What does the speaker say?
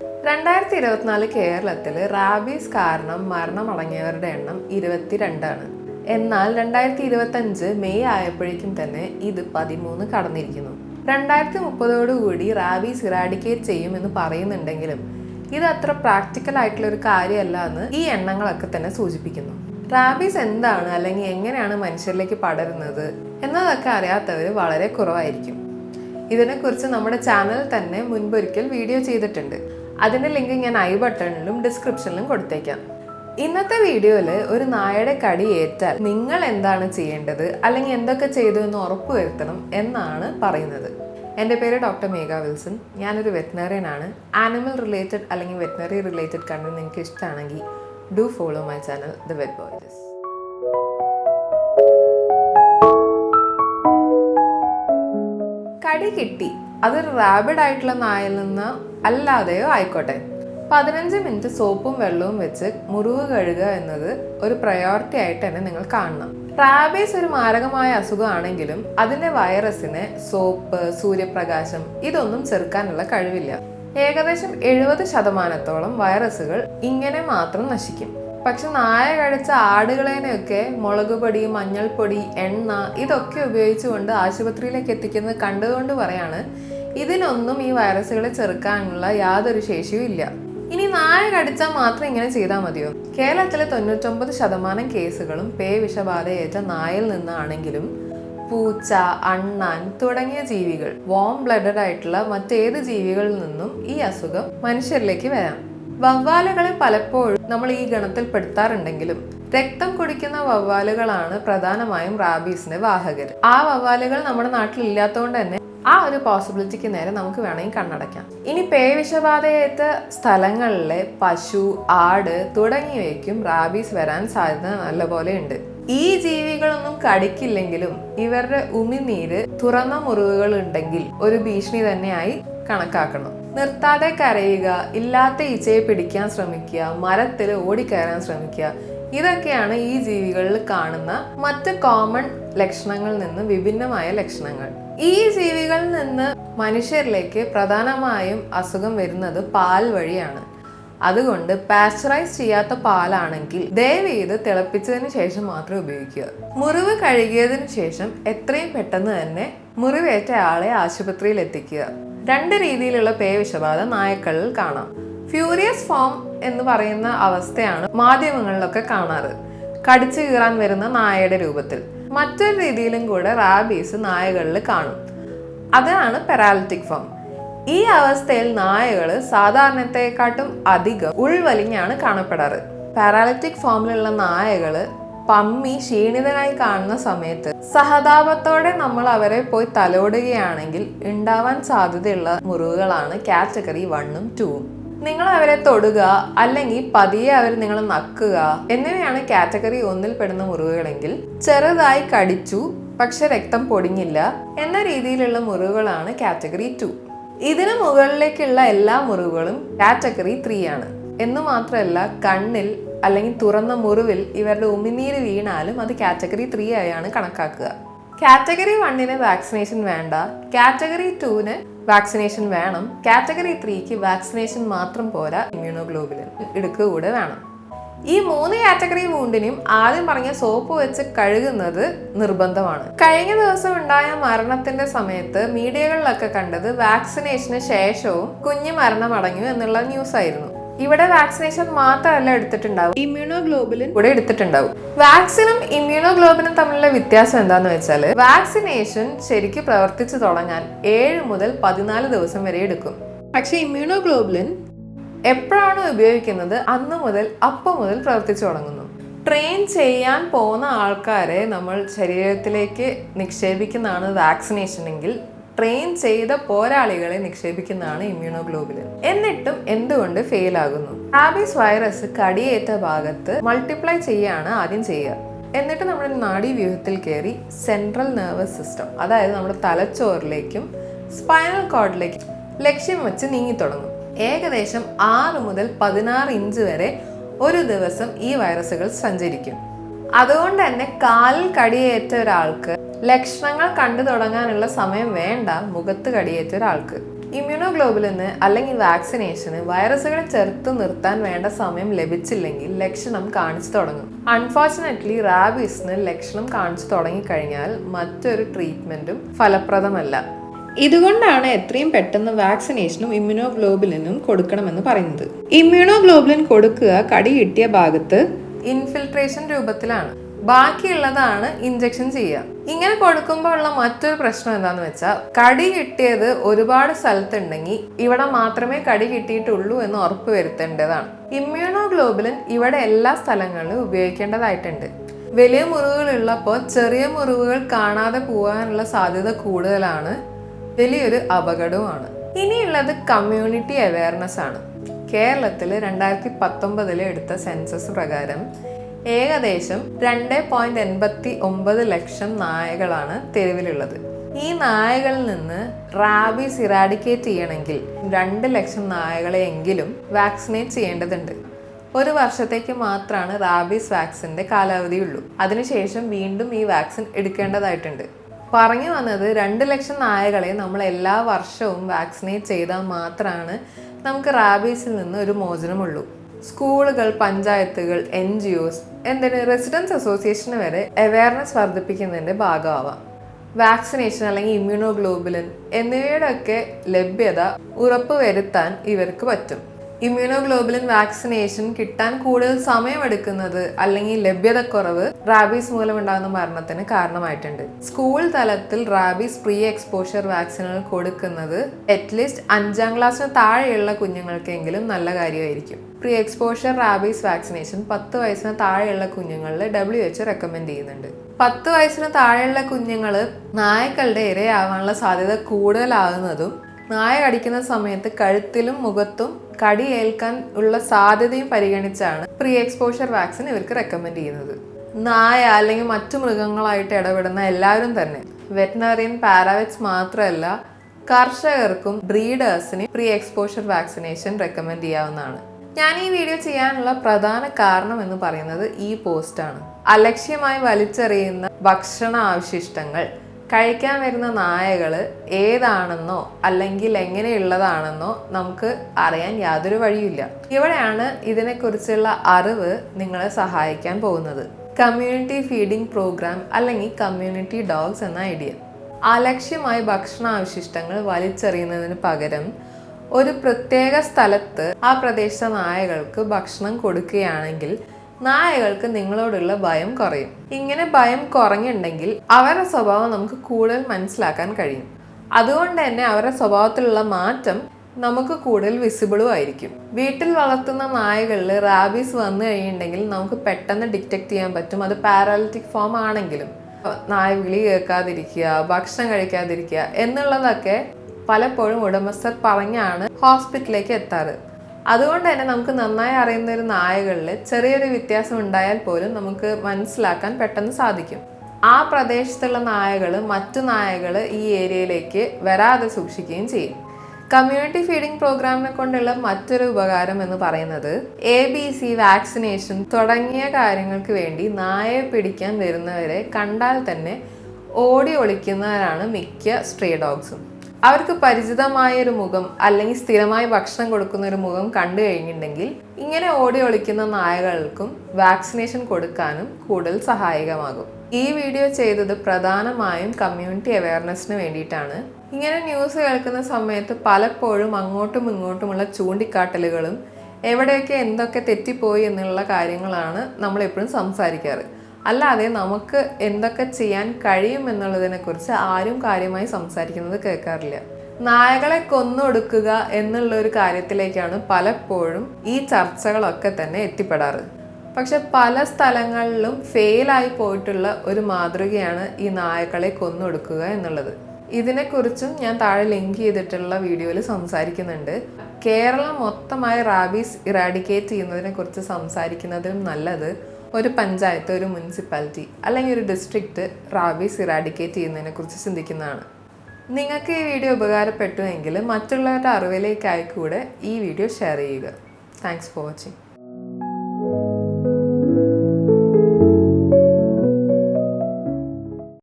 രണ്ടായിരത്തി ഇരുപത്തിനാല് കേരളത്തിൽ റാബീസ് കാരണം മരണമടങ്ങിയവരുടെ എണ്ണം ഇരുപത്തിരണ്ടാണ്. എന്നാൽ രണ്ടായിരത്തി ഇരുപത്തഞ്ച് മെയ് ആയപ്പോഴേക്കും തന്നെ ഇത് പതിമൂന്ന് കടന്നിരിക്കുന്നു. രണ്ടായിരത്തി മുപ്പതോടുകൂടി റാബീസ് ഇറാഡിക്കേറ്റ് ചെയ്യുമെന്ന് പറയുന്നുണ്ടെങ്കിലും ഇത് അത്ര പ്രാക്ടിക്കൽ ആയിട്ടുള്ള ഒരു കാര്യമല്ല എന്ന് ഈ എണ്ണങ്ങളൊക്കെ തന്നെ സൂചിപ്പിക്കുന്നു. റാബീസ് എന്താണ് അല്ലെങ്കിൽ എങ്ങനെയാണ് മനുഷ്യരിലേക്ക് പടരുന്നത് എന്നതൊക്കെ അറിയാത്തവർ വളരെ കുറവായിരിക്കും. ഇതിനെക്കുറിച്ച് നമ്മുടെ ചാനൽ തന്നെ മുൻപൊരിക്കൽ വീഡിയോ ചെയ്തിട്ടുണ്ട്. അതിന്റെ ലിങ്ക് ഞാൻ ഐ ബട്ടണിലും ഡിസ്ക്രിപ്ഷനിലും കൊടുത്തേക്കാം. ഇന്നത്തെ വീഡിയോയിൽ ഒരു നായയുടെ കടി ഏറ്റാൽ നിങ്ങൾ എന്താണ് ചെയ്യേണ്ടത്? അല്ലെങ്കിൽ എന്തൊക്കെ ചെയ്തു എന്ന് ഉറപ്പുവരുത്തണം എന്നാണ് പറയുന്നത്. എന്റെ പേര് ഡോക്ടർ മേഘ വിൽസൺ. ഞാനൊരു വെറ്റിനറിയൻ ആണ് ആനിമൽ റിലേറ്റഡ് അല്ലെങ്കിൽ വെറ്റിനറി റിലേറ്റഡ് കണ്ടന്റ് നിങ്ങൾക്ക് ഇഷ്ടമാണെങ്കിൽ do follow my channel the vet boys. കടി കിട്ടി. അതൊരു റാബിഡ് ആയിട്ടുള്ള നായയിൽ നിന്ന് അല്ലാതെയോ ആയിക്കോട്ടെ. പതിനഞ്ച് മിനിറ്റ് സോപ്പും വെള്ളവും വെച്ച് മുറിവ് കഴുകുക എന്നത് ഒരു പ്രയോറിറ്റി ആയിട്ട് തന്നെ നിങ്ങൾ കാണണം. റാബീസ് ഒരു മാരകമായ അസുഖമാണെങ്കിലും അതിന്റെ വൈറസിനെ സോപ്പ് സൂര്യപ്രകാശം ഇതൊന്നും ചെറുക്കാനുള്ള കഴിവില്ല. ഏകദേശം എഴുപത് ശതമാനത്തോളം വൈറസുകൾ ഇങ്ങനെ മാത്രം നശിക്കും. പക്ഷെ നായ കഴിച്ച ആടുകളേനെയൊക്കെ മുളക് പൊടി മഞ്ഞൾപ്പൊടി എണ്ണ ഇതൊക്കെ ഉപയോഗിച്ചുകൊണ്ട് ആശുപത്രിയിലേക്ക് എത്തിക്കുന്നത് കണ്ടുകൊണ്ട് പറയാണ് ഇതിനൊന്നും ഈ വൈറസുകളെ ചെറുക്കാനുള്ള യാതൊരു ശേഷിയും ഇല്ല. ഇനി നായ കടിച്ചാൽ മാത്രം ഇങ്ങനെ ചെയ്താൽ മതിയോ? കേരളത്തിലെ തൊണ്ണൂറ്റൊമ്പത് ശതമാനം കേസുകളും പേ വിഷബാധയേറ്റ നായയിൽ നിന്നാണെങ്കിലും പൂച്ച അണ്ണാൻ തുടങ്ങിയ ജീവികൾ വോം ബ്ലഡഡ് ആയിട്ടുള്ള മറ്റേത് ജീവികളിൽ നിന്നും ഈ അസുഖം മനുഷ്യരിലേക്ക് വരാം. വവ്വാലുകളെ പലപ്പോഴും നമ്മൾ ഈ ഗണത്തിൽ പെടുത്താറുണ്ടെങ്കിലും രക്തം കുടിക്കുന്ന വവ്വാലുകളാണ് പ്രധാനമായും റാബീസിന്റെ വാഹകർ. ആ വവ്വാലുകൾ നമ്മുടെ നാട്ടിൽ ഇല്ലാത്തതുകൊണ്ട് തന്നെ ആ ഒരു പോസിബിലിറ്റിക്ക് നേരെ നമുക്ക് വേണമെങ്കിൽ കണ്ണടയ്ക്കാം. ഇനി പേവിഷബാധയേറ്റ സ്ഥലങ്ങളിലെ പശു ആട് തുടങ്ങിയവയ്ക്കും റാബീസ് വരാൻ സാധ്യത നല്ലപോലെ ഉണ്ട്. ഈ ജീവികളൊന്നും കടിക്കില്ലെങ്കിലും ഇവരുടെ ഉമിനീര് തുറന്ന മുറിവുകൾ ഉണ്ടെങ്കിൽ ഒരു ഭീഷണി തന്നെയായി കണക്കാക്കണം. നിർത്താതെ കരയുക ഇല്ലാത്ത ഈച്ചയെ പിടിക്കാൻ ശ്രമിക്കുക മരത്തിൽ ഓടിക്കയറാൻ ശ്രമിക്കുക ഇതൊക്കെയാണ് ഈ ജീവികളിൽ കാണുന്ന മറ്റ് കോമൺ ലക്ഷണങ്ങളിൽ നിന്ന് വിഭിന്നമായ ലക്ഷണങ്ങൾ. ഈ ജീവികളിൽ നിന്ന് മനുഷ്യരിലേക്ക് പ്രധാനമായും അസുഖം വരുന്നത് പാൽ വഴിയാണ്. അതുകൊണ്ട് പാസ്ചറൈസ് ചെയ്യാത്ത പാലാണെങ്കിൽ ദയവ് ചെയ്ത് തിളപ്പിച്ചതിന് ശേഷം മാത്രം ഉപയോഗിക്കുക. മുറിവ് കഴുകിയതിനു ശേഷം എത്രയും പെട്ടെന്ന് തന്നെ മുറിവേറ്റ ആളെ ആശുപത്രിയിൽ എത്തിക്കുക. രണ്ട് രീതിയിലുള്ള പേ വിഷബാധ നായക്കളിൽ കാണാം. ഫ്യൂരിയസ് ഫോം എന്ന് പറയുന്ന അവസ്ഥയാണ് മാധ്യമങ്ങളിലൊക്കെ കാണാറ്. കടിച്ചു കീറാൻ വരുന്ന നായയുടെ രൂപത്തിൽ. മറ്റൊരു രീതിയിലും കൂടെ റാബീസ് നായകളിൽ കാണും. അതാണ് പെരാലിറ്റിക് ഫോം ഈ അവസ്ഥയിൽ നായകൾ സാധാരണത്തെക്കാട്ടും അധികം ഉൾവലിഞ്ഞാണ് കാണപ്പെടാറ്. പാരാലിറ്റിക് ഫോമിലുള്ള നായകൾ പമ്മി ക്ഷീണിതനായി കാണുന്ന സമയത്ത് സഹതാപത്തോടെ നമ്മൾ അവരെ പോയി തലോടുകയാണെങ്കിൽ ഉണ്ടാവാൻ സാധ്യതയുള്ള മുറിവുകളാണ് കാറ്റഗറി വണ്ണും ടൂവും നിങ്ങൾ അവരെ തൊടുക അല്ലെങ്കിൽ പതിയെ അവർ നിങ്ങളെ നക്കുക എന്നിവയാണ് കാറ്റഗറി ഒന്നിൽ പെടുന്ന മുറിവുകളെങ്കിൽ ചെറുതായി കടിച്ചു പക്ഷെ രക്തം പൊടിഞ്ഞില്ല എന്ന രീതിയിലുള്ള മുറിവുകളാണ് കാറ്റഗറി ടു. ഇതിനു മുകളിലേക്കുള്ള എല്ലാ മുറിവുകളും കാറ്റഗറി ത്രീ ആണ്. എന്ന് മാത്രമല്ല കണ്ണിൽ അല്ലെങ്കിൽ തുറന്ന മുറിവിൽ ഇവരുടെ ഉമിനീര് വീണാലും അത് കാറ്റഗറി ത്രീ ആയാണ് കണക്കാക്കുക. കാറ്റഗറി വണ്ണിന് വാക്സിനേഷൻ വേണ്ട കാറ്റഗറി ടുവിന് വാക്സിനേഷൻ വേണം കാറ്റഗറി ത്രീക്ക് വാക്സിനേഷൻ മാത്രം പോരാ ഇമ്മ്യൂണോഗ്ലോബുലിൻ എടുക്കുക കൂടെ വേണം. ഈ മൂന്ന് കാറ്റഗറി വൂണ്ടിനും ആദ്യം പറഞ്ഞ സോപ്പ് വെച്ച് കഴുകുന്നത് നിർബന്ധമാണ്. കഴിഞ്ഞ ദിവസം ഉണ്ടായ മരണത്തിന്റെ സമയത്ത് മീഡിയകളിലൊക്കെ കണ്ടത് വാക്സിനേഷന് ശേഷവും കുഞ്ഞു മരണമടഞ്ഞു എന്നുള്ള ന്യൂസ് ആയിരുന്നു. ഇവിടെ വാക്സിനേഷൻ മാത്രമല്ല എടുത്തിട്ടുണ്ടാവും. ഇമ്മ്യൂണോഗ്ലോബുലിൻ കൂടെ എടുത്തിട്ടുണ്ടാവും. വാക്സിനും ഇമ്മ്യൂണോഗ്ലോബിനും തമ്മിലുള്ള വ്യത്യാസം എന്താന്ന് വെച്ചാൽ വാക്സിനേഷൻ ശരിക്കും പ്രവർത്തിച്ചു തുടങ്ങാൻ ഏഴ് മുതൽ പതിനാല് ദിവസം വരെ എടുക്കും. പക്ഷേ ഇമ്മ്യൂണോഗ്ലോബുലിൻ എപ്പോഴാണ് ഉപയോഗിക്കുന്നത് അന്ന് മുതൽ അപ്പം മുതൽ പ്രവർത്തിച്ചു തുടങ്ങുന്നു. ട്രെയിൻ ചെയ്യാൻ പോകുന്ന ആൾക്കാരെ നമ്മൾ ശരീരത്തിലേക്ക് നിക്ഷേപിക്കുന്നതാണ് വാക്സിനേഷൻ എങ്കിൽ ട്രെയിൻ ചെയ്ത പോരാളികളെ നിക്ഷേപിക്കുന്നതാണ് ഇമ്മ്യൂണോഗ്ലോബുലിൻ എന്നിട്ടും എന്തുകൊണ്ട് ഫെയിൽ ആകുന്നു റാബീസ് വൈറസ് കടിയേറ്റ ഭാഗത്ത് മൾട്ടിപ്ലൈ ചെയ്യാണ് ആദ്യം ചെയ്യുക. എന്നിട്ട് നമ്മുടെ നാഡീവ്യൂഹത്തിൽ കയറി സെൻട്രൽ നെർവസ് സിസ്റ്റം അതായത് നമ്മുടെ തലച്ചോറിലേക്കും സ്പൈനൽ കോഡിലേക്കും ലക്ഷ്യം വെച്ച് നീങ്ങി തുടങ്ങും. ഏകദേശം ആറ് മുതൽ പതിനാറ് ഇഞ്ച് വരെ ഒരു ദിവസം ഈ വൈറസുകൾ സഞ്ചരിക്കും. അതുകൊണ്ട് തന്നെ കാലിൽ കടിയേറ്റ ഒരാൾക്ക് ലക്ഷണങ്ങൾ കണ്ടു തുടങ്ങാനുള്ള സമയം വേണ്ട മുഖത്ത് കടിയേറ്റ ഒരാൾക്ക്. ഇമ്മ്യൂണോഗ്ലോബുലിന് അല്ലെങ്കിൽ വാക്സിനേഷന് വൈറസുകളെ ചെറുത്ത് നിർത്താൻ വേണ്ട സമയം ലഭിച്ചില്ലെങ്കിൽ ലക്ഷണം കാണിച്ചു തുടങ്ങും. അൺഫോർച്ചുനേറ്റ്ലി റാബീസിന് ലക്ഷണം കാണിച്ചു തുടങ്ങിക്കഴിഞ്ഞാൽ മറ്റൊരു ട്രീറ്റ്മെന്റും ഫലപ്രദമല്ല. ഇതുകൊണ്ടാണ് എത്രയും പെട്ടെന്ന് വാക്സിനേഷനും ഇമ്മ്യൂണോഗ്ലോബുലിനും കൊടുക്കണമെന്ന് പറയുന്നത്. ഇമ്മ്യൂണോഗ്ലോബുലിൻ കൊടുക്കുക കടി കിട്ടിയ ഭാഗത്ത് ഇൻഫിൽട്രേഷൻ രൂപത്തിലാണ്. ബാക്കിയുള്ളതാണ് ഇഞ്ചക്ഷൻ ചെയ്യുക. ഇങ്ങനെ കൊടുക്കുമ്പോൾ ഉള്ള മറ്റൊരു പ്രശ്നം എന്താന്ന് വെച്ചാൽ കടി കിട്ടിയത് ഒരുപാട് സ്ഥലത്തുണ്ടെങ്കിൽ ഇവിടെ മാത്രമേ കടി കിട്ടിയിട്ടുള്ളൂ എന്ന് ഉറപ്പ് വരുത്തേണ്ടതാണ്. ഇമ്മ്യൂണോഗ്ലോബുലിൻ ഇവിടെ എല്ലാ സ്ഥലങ്ങളിലും ഉപയോഗിക്കേണ്ടതായിട്ടുണ്ട്. വലിയ മുറിവുകളുള്ളപ്പോൾ ചെറിയ മുറിവുകൾ കാണാതെ പോകാനുള്ള സാധ്യത കൂടുതലാണ്. വലിയൊരു അപകടവുമാണ്. ഇനിയുള്ളത് കമ്മ്യൂണിറ്റി അവയർനെസ് ആണ്. കേരളത്തിൽ രണ്ടായിരത്തി പത്തൊമ്പതിൽ എടുത്ത സെൻസസ് പ്രകാരം ഏകദേശം രണ്ട് പോയിന്റ് എൺപത്തി ഒമ്പത് ലക്ഷം നായകളാണ് തെരുവിലുള്ളത്. ഈ നായകളിൽ നിന്ന് റാബീസ് ഇറാഡിക്കേറ്റ് ചെയ്യണമെങ്കിൽ രണ്ട് ലക്ഷം നായകളെയെങ്കിലും വാക്സിനേറ്റ് ചെയ്യേണ്ടതുണ്ട്. ഒരു വർഷത്തേക്ക് മാത്രമാണ് റാബീസ് വാക്സിന്റെ കാലാവധിയുള്ളൂ. അതിനുശേഷം വീണ്ടും ഈ വാക്സിൻ എടുക്കേണ്ടതായിട്ടുണ്ട്. പറഞ്ഞു വന്നത് രണ്ട് ലക്ഷം നായകളെ നമ്മൾ എല്ലാ വർഷവും വാക്സിനേറ്റ് ചെയ്താൽ മാത്രമാണ് നമുക്ക് റാബീസിൽ നിന്ന് ഒരു മോചനമുള്ളൂ. സ്കൂളുകൾ പഞ്ചായത്തുകൾ എൻ ജി ഒസ് എന്തിന് റെസിഡൻസ് അസോസിയേഷന് വരെ അവയർനെസ് വർദ്ധിപ്പിക്കുന്നതിന്റെ ഭാഗമാവാം. വാക്സിനേഷൻ അല്ലെങ്കിൽ ഇമ്മ്യൂണോഗ്ലോബുലിൻ എന്നിവയുടെ ഒക്കെ ലഭ്യത ഉറപ്പുവരുത്താൻ ഇവർക്ക് പറ്റും. ഇമ്മ്യൂണോഗ്ലോബുലിൻ വാക്സിനേഷൻ കിട്ടാൻ കൂടുതൽ സമയമെടുക്കുന്നത് അല്ലെങ്കിൽ ലഭ്യതക്കുറവ് റാബീസ് മൂലമുണ്ടാകുന്ന മരണത്തിന് കാരണമായിട്ടുണ്ട്. സ്കൂൾ തലത്തിൽ റാബീസ് പ്രീ എക്സ്പോഷർ വാക്സിനുകൾ കൊടുക്കുന്നത് അറ്റ്ലീസ്റ്റ് അഞ്ചാം ക്ലാസ്സിന് താഴെയുള്ള കുഞ്ഞുങ്ങൾക്കെങ്കിലും നല്ല കാര്യമായിരിക്കും. പ്രീ എക്സ്പോഷർ റാബീസ് വാക്സിനേഷൻ പത്ത് വയസ്സിന് താഴെയുള്ള കുഞ്ഞുങ്ങളിൽ ഡബ്ല്യു എച്ച് റെക്കമെൻഡ് ചെയ്യുന്നുണ്ട്. പത്ത് വയസ്സിന് താഴെയുള്ള കുഞ്ഞുങ്ങൾ നായ്ക്കളുടെ ഇരയാവാനുള്ള സാധ്യത കൂടുതലാകുന്നതും നായ കടിക്കുന്ന സമയത്ത് കഴുത്തിലും മുഖത്തും കടി ഏൽക്കാൻ ഉള്ള സാധ്യതയും പരിഗണിച്ചാണ് പ്രീ എക്സ്പോഷർ വാക്സിൻ ഇവർക്ക് റെക്കമെൻഡ് ചെയ്യുന്നത്. നായ അല്ലെങ്കിൽ മറ്റു മൃഗങ്ങളായിട്ട് ഇടപെടുന്ന എല്ലാവരും തന്നെ വെറ്റിനറിയൻ പാരാവെറ്റ്സ് മാത്രമല്ല കർഷകർക്കും ബ്രീഡേഴ്സിന് പ്രീ എക്സ്പോഷർ വാക്സിനേഷൻ റെക്കമെൻഡ് ചെയ്യാവുന്നതാണ്. ഞാൻ ഈ വീഡിയോ ചെയ്യാനുള്ള പ്രധാന കാരണം എന്ന് പറയുന്നത് ഈ പോസ്റ്റാണ്. അലക്ഷ്യമായി വലിച്ചെറിയുന്ന ഭക്ഷണ അവശിഷ്ടങ്ങൾ കഴിക്കാൻ വരുന്ന നായകൾ ഏതാണെന്നോ അല്ലെങ്കിൽ എങ്ങനെയുള്ളതാണെന്നോ നമുക്ക് അറിയാൻ യാതൊരു വഴിയില്ല. ഇവിടെയാണ് ഇതിനെക്കുറിച്ചുള്ള അറിവ് നിങ്ങളെ സഹായിക്കാൻ പോകുന്നത്. കമ്മ്യൂണിറ്റി ഫീഡിംഗ് പ്രോഗ്രാം അല്ലെങ്കിൽ കമ്മ്യൂണിറ്റി ഡോഗ്സ് എന്ന ഐഡിയ. അലക്ഷ്യമായി ഭക്ഷണാവശിഷ്ടങ്ങൾ വലിച്ചെറിയുന്നതിന് പകരം ഒരു പ്രത്യേക സ്ഥലത്ത് ആ പ്രദേശത്തെ നായകൾക്ക് ഭക്ഷണം കൊടുക്കുകയാണെങ്കിൽ നായകൾക്ക് നിങ്ങളോടുള്ള ഭയം കുറയും. ഇങ്ങനെ ഭയം കുറഞ്ഞിട്ടുണ്ടെങ്കിൽ അവരുടെ സ്വഭാവം നമുക്ക് കൂടുതൽ മനസ്സിലാക്കാൻ കഴിയും. അതുകൊണ്ട് തന്നെ അവരുടെ സ്വഭാവത്തിലുള്ള മാറ്റം നമുക്ക് കൂടുതൽ വിസിബിളും ആയിരിക്കും. വീട്ടിൽ വളർത്തുന്ന നായകളിൽ റാബീസ് വന്നു കഴിയുന്നുണ്ടെങ്കിൽ നമുക്ക് പെട്ടെന്ന് ഡിറ്റക്ട് ചെയ്യാൻ പറ്റും. അത് പാരാലിറ്റിക് ഫോം ആണെങ്കിലും. നായ വിളി കേൾക്കാതിരിക്കുക ഭക്ഷണം കഴിക്കാതിരിക്കുക എന്നുള്ളതൊക്കെ പലപ്പോഴും ഉടമസ്ഥർ പറഞ്ഞാണ് ഹോസ്പിറ്റലിലേക്ക് എത്താറ്. അതുകൊണ്ട് തന്നെ നമുക്ക് നന്നായി അറിയുന്ന ഒരു നായകളിൽ ചെറിയൊരു വ്യത്യാസം ഉണ്ടായാൽ പോലും നമുക്ക് മനസ്സിലാക്കാൻ പെട്ടെന്ന് സാധിക്കും. ആ പ്രദേശത്തുള്ള നായകൾ മറ്റു നായകൾ ഈ ഏരിയയിലേക്ക് വരാതെ സൂക്ഷിക്കുകയും ചെയ്യും. കമ്മ്യൂണിറ്റി ഫീഡിംഗ് പ്രോഗ്രാമിനെ കൊണ്ടുള്ള മറ്റൊരു ഉപകാരം എന്ന് പറയുന്നത് എ ബി സി വാക്സിനേഷൻ തുടങ്ങിയ കാര്യങ്ങൾക്ക് വേണ്ടി നായയെ പിടിക്കാൻ വരുന്നവരെ കണ്ടാൽ തന്നെ ഓടി ഒളിക്കുന്നവരാണ് മിക്ക സ്ട്രേ ഡോഗ്സും. അവർക്ക് പരിചിതമായ ഒരു മുഖം അല്ലെങ്കിൽ സ്ഥിരമായി ഭക്ഷണം കൊടുക്കുന്ന ഒരു മുഖം കണ്ടു കഴിഞ്ഞിട്ടുണ്ടെങ്കിൽ ഇങ്ങനെ ഓടി ഒളിക്കുന്ന നായകൾക്കും വാക്സിനേഷൻ കൊടുക്കാനും കൂടുതൽ സഹായകമാകും. ഈ വീഡിയോ ചെയ്തത് പ്രധാനമായും കമ്മ്യൂണിറ്റി അവയർനെസ്സിന് വേണ്ടിയിട്ടാണ്. ഇങ്ങനെ ന്യൂസ് കേൾക്കുന്ന സമയത്ത് പലപ്പോഴും അങ്ങോട്ടും ഇങ്ങോട്ടുമുള്ള ചൂണ്ടിക്കാട്ടലുകളും എവിടെയൊക്കെ എന്തൊക്കെ തെറ്റിപ്പോയി എന്നുള്ള കാര്യങ്ങളാണ് നമ്മൾ എപ്പോഴും സംസാരിക്കാറ്. അല്ലാതെ നമുക്ക് എന്തൊക്കെ ചെയ്യാൻ കഴിയും എന്നുള്ളതിനെക്കുറിച്ച് ആരും കാര്യമായി സംസാരിക്കുന്നത് കേൾക്കാറില്ല. നായകളെ കൊന്നൊടുക്കുക എന്നുള്ള ഒരു കാര്യത്തിലേക്കാണ് പലപ്പോഴും ഈ ചർച്ചകളൊക്കെ തന്നെ എത്തിപ്പെടാറ്. പക്ഷെ പല സ്ഥലങ്ങളിലും ഫെയിലായി പോയിട്ടുള്ള ഒരു മാതൃകയാണ് ഈ നായകളെ കൊന്നൊടുക്കുക എന്നുള്ളത്. ഇതിനെക്കുറിച്ചും ഞാൻ താഴെ ലിങ്ക് ചെയ്തിട്ടുള്ള വീഡിയോയിൽ സംസാരിക്കുന്നുണ്ട്. കേരളം മൊത്തമായി റാബീസ് ഇറാഡിക്കേറ്റ് ചെയ്യുന്നതിനെക്കുറിച്ച് സംസാരിക്കുന്നതിലും നല്ലത് ഒരു പഞ്ചായത്ത് ഒരു മുനിസിപ്പാലിറ്റി അല്ലെങ്കിൽ ഒരു ഡിസ്ട്രിക്റ്റ് റാബീസ് ഇറാഡിക്കേറ്റ് ചെയ്യുന്നതിനെ കുറിച്ച് ചിന്തിക്കുന്നതാണ്. നിങ്ങൾക്ക് ഈ വീഡിയോ ഉപകാരപ്പെട്ടുവെങ്കിൽ മറ്റുള്ളവരുടെ അറിവിലേക്കായി കൂടെ ഈ വീഡിയോ ഷെയർ ചെയ്യുക. Thanks for watching